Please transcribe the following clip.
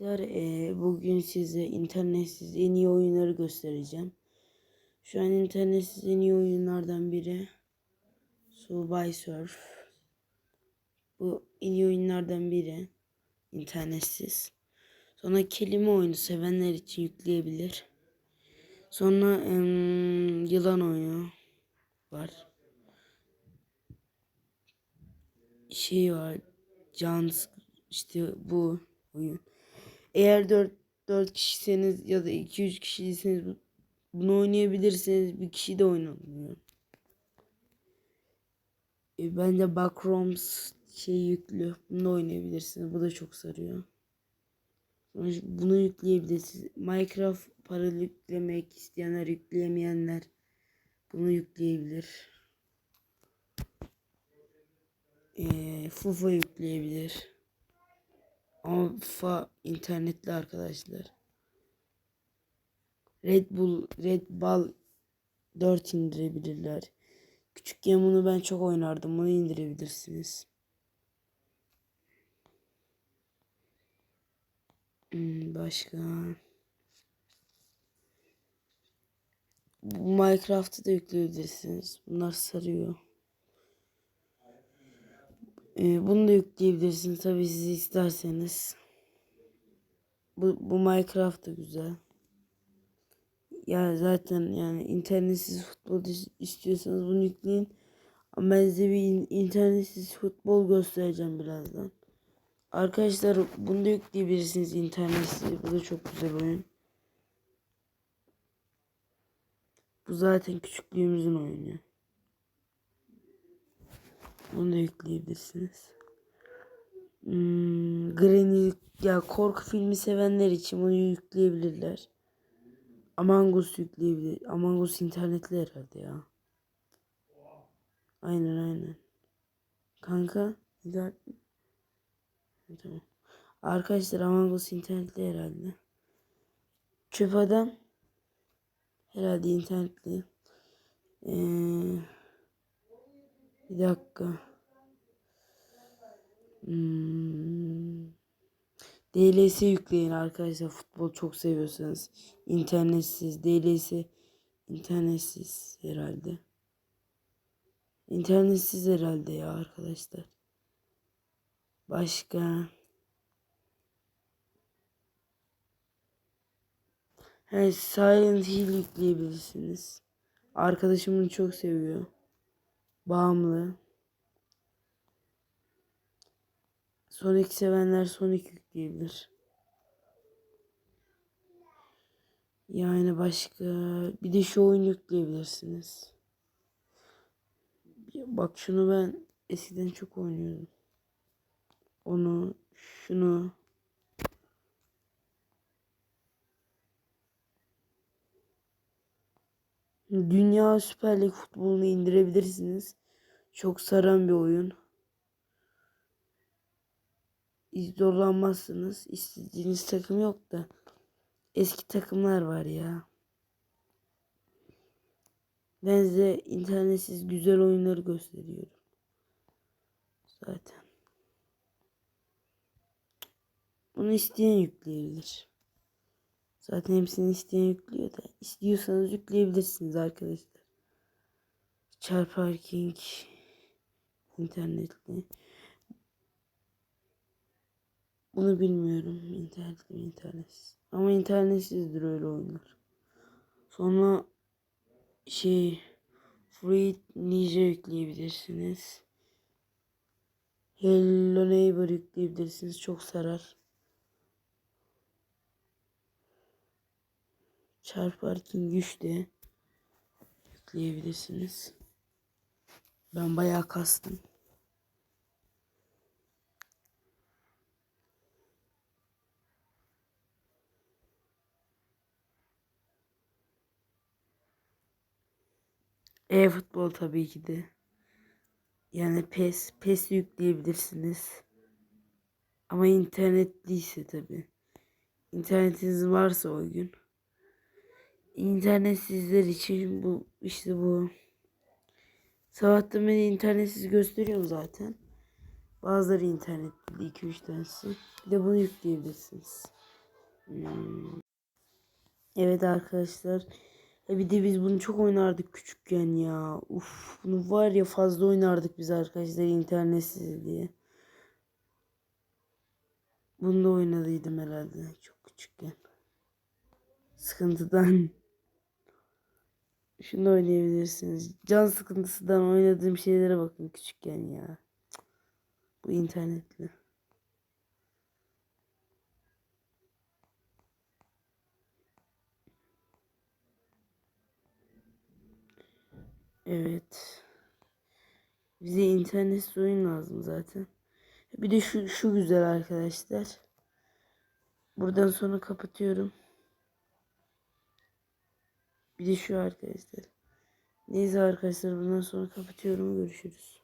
arkadaşlar. Ee, bugün size internetsiz en iyi oyunları göstereceğim. Şu an internetsiz en iyi oyunlardan biri Subway Surf. Bu en iyi oyunlardan biri internetsiz. Sonra kelime oyunu sevenler için yükleyebilir. Sonra em, yılan oyunu var. Şey var. Jans işte bu oyun. Eğer 4 4 kişiseniz ya da 2 3 kişiyseniz bu- bunu oynayabilirsiniz. Bir kişi de oynanmıyor. E, bence Backrooms şey yüklü. Bunu oynayabilirsiniz. Bu da çok sarıyor. Bunu yükleyebilirsiniz. Minecraft paralı yüklemek isteyenler, yükleyemeyenler bunu yükleyebilir. Ee, FIFA yükleyebilir. FIFA internetli arkadaşlar. Red Bull, Red Bull 4 indirebilirler. Küçükken bunu ben çok oynardım. Bunu indirebilirsiniz. Hmm, başka. Minecraft'ı da yükleyebilirsiniz. Bunlar sarıyor. Ee, bunu da yükleyebilirsiniz tabii siz isterseniz. Bu, bu Minecraft da güzel. Ya zaten yani internetsiz futbol is- istiyorsanız bunu yükleyin. Ama ben size bir in- internetsiz futbol göstereceğim birazdan. Arkadaşlar bunu da yükleyebilirsiniz internetsiz. Bu da çok güzel oyun. Bu zaten küçüklüğümüzün oyunu. Bunu da yükleyebilirsiniz. Hmm, Granny ya korku filmi sevenler için bunu yükleyebilirler. Among Us yükleyebilir. Among Us internetli herhalde ya. Aynen aynen. Kanka. Tamam. Arkadaşlar Among Us internetli herhalde. Çöp adam herhalde internetli. Ee, bir dakika. Hmm. DLS yükleyin arkadaşlar futbol çok seviyorsanız. İnternetsiz DLS internetsiz herhalde. İnternetsiz herhalde ya arkadaşlar. Başka. He, Silent Hill yükleyebilirsiniz. Arkadaşım bunu çok seviyor. Bağımlı. Sonic sevenler Sonic yükleyebilir. Yani başka bir de şu oyun yükleyebilirsiniz. Bak şunu ben eskiden çok oynuyordum. Onu, şunu. Dünya Süper Lig futbolunu indirebilirsiniz. Çok saran bir oyun. zorlanmazsınız. İstediğiniz takım yok da eski takımlar var ya. Ben size internetsiz güzel oyunları gösteriyorum. Zaten. Bunu isteyen yükleyebilir. Zaten hepsini isteyen yüklüyor da. İstiyorsanız yükleyebilirsiniz arkadaşlar. Char Parking internetli. Bunu bilmiyorum. İnternetli mi internetsiz. Ama internetsizdir öyle oyunlar. Sonra şey Free Ninja yükleyebilirsiniz. Hello Neighbor yükleyebilirsiniz. Çok sarar. Char Parking güçlü. Yükleyebilirsiniz. Ben bayağı kastım. E-futbol tabii ki de. Yani PES, PES yükleyebilirsiniz. Ama internetliyse tabii. İnternetiniz varsa o gün. İnternetsizler için bu işte bu. Sabahtan beri internetsiz gösteriyorum zaten. Bazıları internetli 2-3 tanesi. Bir de bunu yükleyebilirsiniz. Hmm. Evet arkadaşlar. Ya bir de biz bunu çok oynardık küçükken ya. Uf, bunu var ya fazla oynardık biz arkadaşlar internetsiz diye. Bunu da oynadıydım herhalde çok küçükken. Sıkıntıdan. Şunu oynayabilirsiniz. Can sıkıntısından oynadığım şeylere bakın küçükken ya. Bu internetli. Evet. Bize internetsiz oyun lazım zaten. Bir de şu şu güzel arkadaşlar. Buradan sonra kapatıyorum. Bir de şu arkadaşlar. Neyse arkadaşlar bundan sonra kapatıyorum. Görüşürüz.